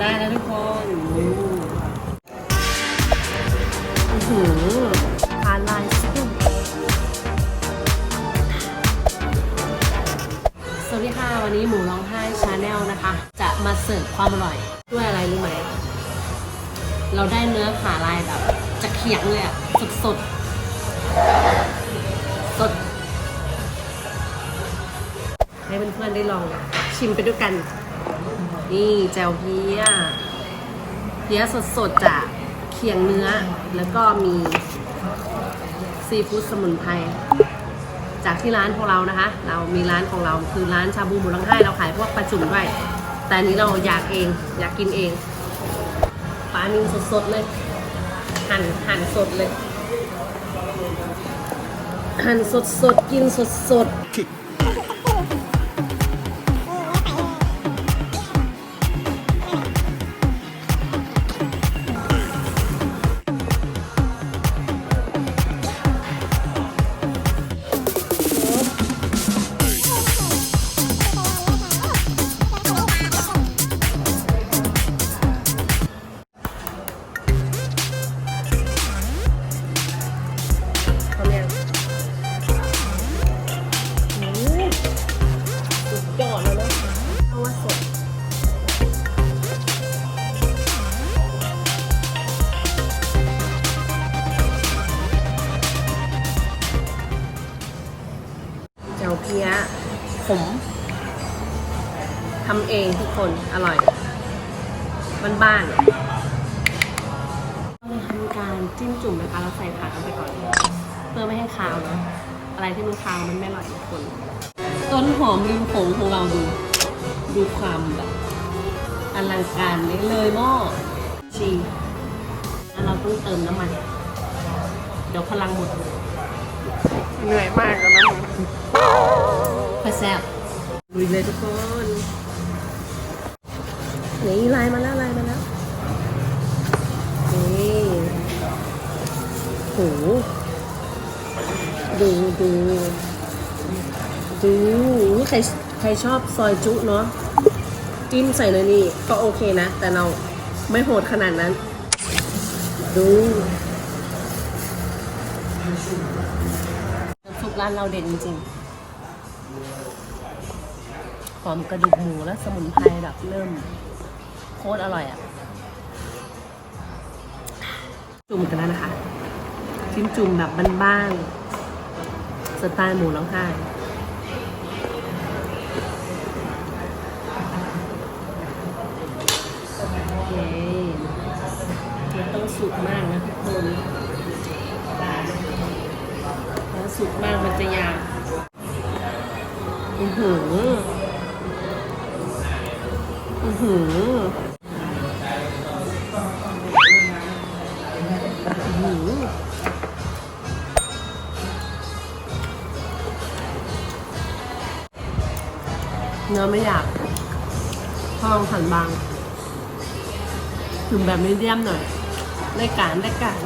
ได้แล้วทุกคนอืมอื้อหือทานลายสุดสวัสดีค่ะ วันนี้หมูร้องไห้ชาแนลนะคะ จะมาเสิร์ฟความอร่อย ด้วยอะไรรู้ไหม เราได้เนื้อขาลายแบบจะเขียงเลยอะสดสดสดให้เพื่อนๆได้ลองชิมไปด้วยกัน นี่แจวเพียเพียสดๆจากเคียงเนื้อ แล้วก็มีซีฟู้ดสมุนไพรจากที่ร้านของเรานะคะ เรามีร้านของเราคือร้านชาบูหมูลังไห้เราขายพวกปลาจุ่มด้วย แต่อันนี้เราอยากเองอยากกินเองปลานิ่งสดๆเลย หั่นหั่นสดเลย หั่นสดๆกินสดๆ มทำเองทุกคนอร่อย บ้านๆเราทำการจิ้มจุ่มนะคะเราใส่ผักลงไปก่อน เพื่อไม่ให้คาวเนอะอะไรที่มันคาวมันไม่อร่อยทุกคน ต้นหอมริมโขงของเราดู ดูความแบบอลังการเลยเลยหม้อชีแล้วเราต้องเติมน้ำมัน เดี๋ยวพลังหมด เหนื่อยมากแล้วนะ มึงพอแซ่บลุยเลยทุกคนนี่ลายมาแล้วลายมาแล้วนี่โหดูดูดูใครใครชอบซอยจุเนาะจิ้มใส่เลยนี่ ก็โอเคนะ แต่เราไม่โหดขนาดนั้น ดูน้ำซุปร้านเราเด่นจริงๆ หอมกระดูกหมูและสมุนไพรแบบเริ่มโคตรอร่อยอะ่ะ จุ่มกันแล้วนะคะจิ้มจุ่มแบบบ้านๆสไตล์หมูร้องไห้โอเคมันต้องสุกมากนะทุกคนแล้วสุกมากมันจะยาว หืออือหือเนื้อไม่อยากพองหั่นบางถึงแบบมีเดียมหน่อยได้การได้การ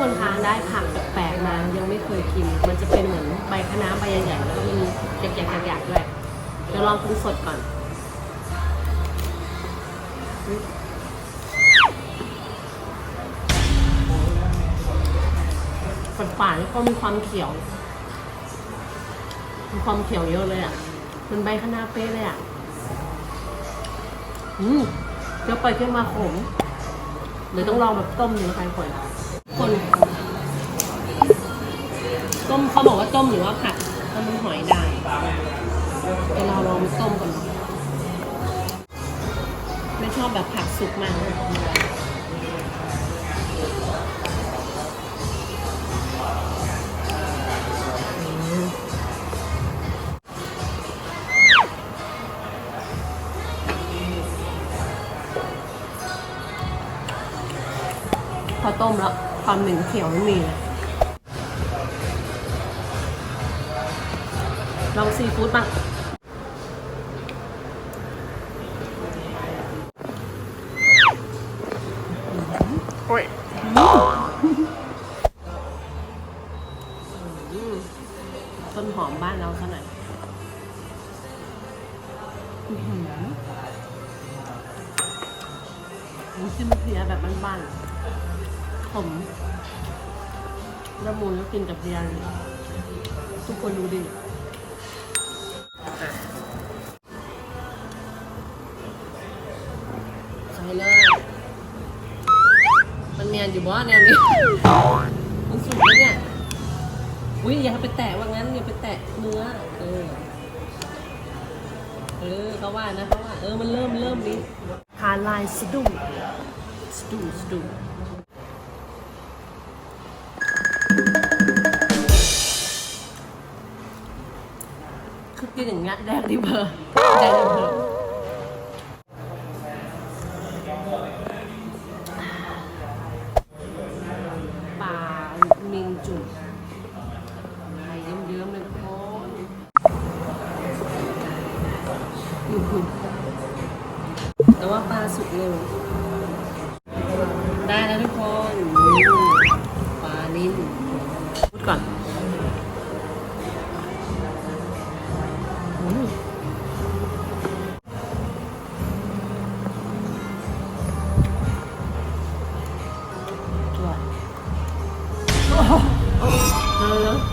คนคะได้ผักแปลกๆมายังไม่เคยกิน มันจะเป็นเหมือนใบคะน้าใบใหญ่ๆแล้วก็มีหยักๆหยักๆด้วยเดี๋ยวลองกินสดก่อนฝาดๆแล้วก็มีความเขียว มีความเขียวเยอะเลยอะ มันใบคะน้าเป๊ะเลยอะ อืมเดี๋ยวไปเคี่ยวมาขมเดี๋ยวต้องลองแบบต้มดูนะคะทุกคน คน ต้มเขาบอกว่าต้มหรือว่าผัดต้มหอยได้เดี๋ยวเราลองต้มก่อนเนอะไม่ชอบแบบผักสุกมากพอต้มแล้ว ความเหม็นเขียวไม่มีเลยลองซีฟู้ดบ้างโอ้ยอืมต้นหอมบ้านเราซะหน่อยอื้อหือน้ำจิ้มเพียแบบบ้านๆ ขมละมุนแล้วกินกับเพียเลยทุกคนดูดิอะใส่เลย มันเนียนอยู่บ่แนวนี้ มันสุกแล้วเนี่ย อุ้ยอย่าไปแตะว่างั้นอย่าไปแตะเนื้อ เออ เออเขาว่านะเขาว่า เออ มันเริ่มเริ่มนี้ทาลายสะดุ้งสะดุ้งสะดุ้ง กินอย่างเงี้ยแดงดิเบอร์แดงดิเบอร์ปลามิงจุ่มไข่เยิ้มๆเลยทุกคนอื้อหือแต่ว่าปลาสุกเร็ว เ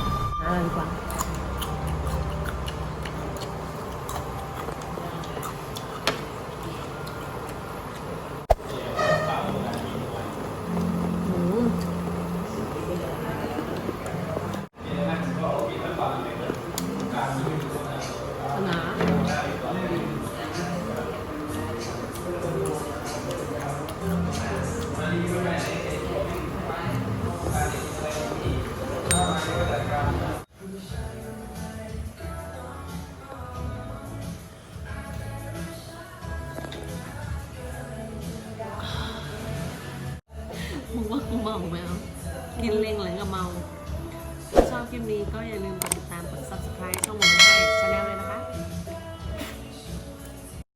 เมาไหมกินเล่งเลยก็เมา ถ้าชอบคลิปนี้ก็อย่าลืมกดติดตามกด subscribe ช่องหมูให้ชาแนลเลยนะคะ